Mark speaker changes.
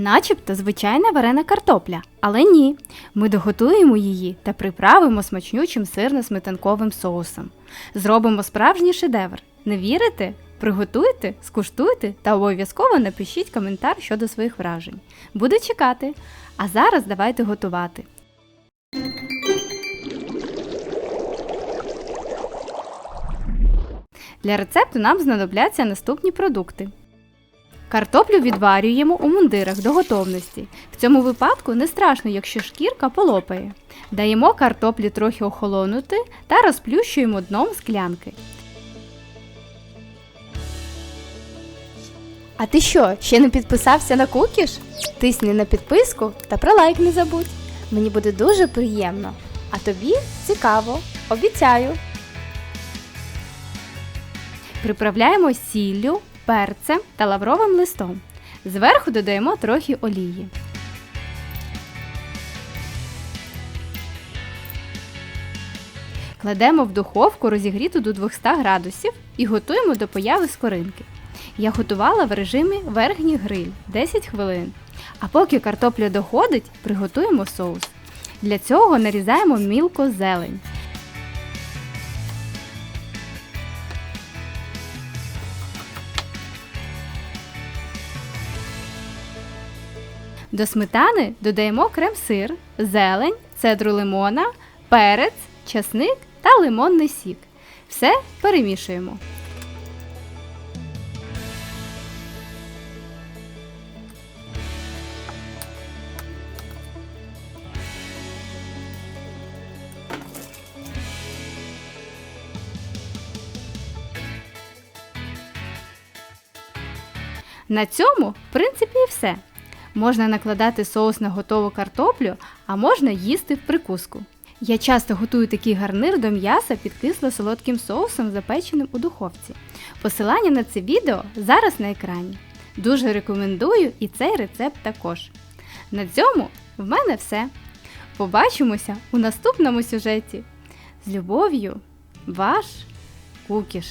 Speaker 1: Начебто звичайна варена картопля, але ні. Ми доготуємо її та приправимо смачнючим сирно-сметанковим соусом. Зробимо справжній шедевр. Не вірите? Приготуйте, скуштуйте та обов'язково напишіть коментар щодо своїх вражень. Буду чекати. А зараз давайте готувати. Для рецепту нам знадобляться наступні продукти. Картоплю відварюємо у мундирах до готовності. В цьому випадку не страшно, якщо шкірка полопає. Даємо картоплі трохи охолонути та розплющуємо дном склянки. А ти що, ще не підписався на кукіш? Тисни на підписку та про лайк не забудь. Мені буде дуже приємно. А тобі цікаво, обіцяю. Приправляємо сіллю, перцем та лавровим листом. Зверху додаємо трохи олії. Кладемо в духовку розігріту до 200 градусів і готуємо до появи скоринки. Я готувала в режимі верхній гриль 10 хвилин. А поки картопля доходить, приготуємо соус. Для цього нарізаємо мілко зелень. До сметани додаємо крем-сир, зелень, цедру лимона, перець, часник та лимонний сік. Все перемішуємо. На цьому, в принципі, і все. Можна накладати соус на готову картоплю, а можна їсти в прикуску. Я часто готую такий гарнир до м'яса під кисло-солодким соусом, запеченим у духовці. Посилання на це відео зараз на екрані. Дуже рекомендую і цей рецепт також. На цьому в мене все. Побачимося у наступному сюжеті. З любов'ю, ваш Кукіш.